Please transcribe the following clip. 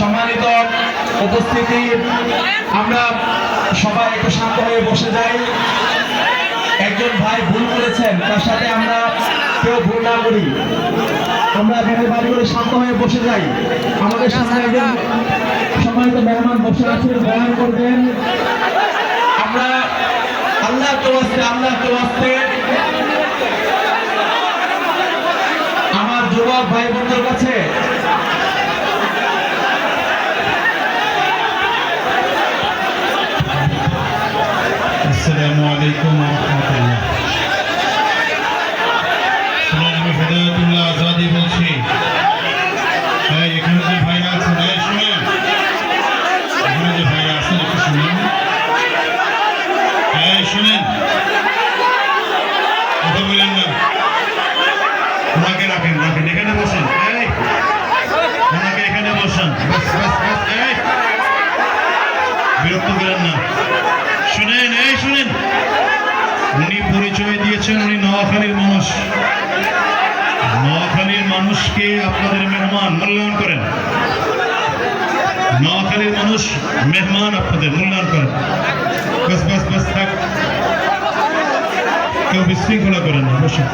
সম্মানিত উপস্থিতি, আমরা সবাই একটু শান্ত হয়ে বসে যাই। একজন ভাই ভুল করেছেন, তার সাথে আমরা কেউ ভুল না করি। আমরা এখানে বাড়ি করে শান্ত হয়ে বসে যাই। আমাদের সামনে একজন সম্মানিত মেহমান বসে আছেন বয়ান করবেন। আমরা আল্লাহ তো আসতে আল্লাহ তো আসতে আমার যুবক ভাই বোনদের কাছে আসসালামু আলাইকুম রহমতুল্লাহ। আমি আজাদি বলছি এই এখানে যে ভাইরা এই শুনেন এখানে যে ভাইরা শুনুন। এই শুনেন। কথা বলেন রাখেন রাখেন এখানে বসেন এই ওনাকে এখানে বসান বাস বাস বাস এই বিরক্ত করেন না শুনেন এই শুনেন উনি পরিচয় দিয়েছেন, উনি নোয়াখালীর মানুষ। নোয়াখালীর মানুষকে আপনাদের মেহমান মূল্যায়ন করেন। নোয়াখালীর মানুষ মেহমান আপনাদের মূল্যায়ন করেন। কেউ বিশৃঙ্খলা করেন অবশ্যই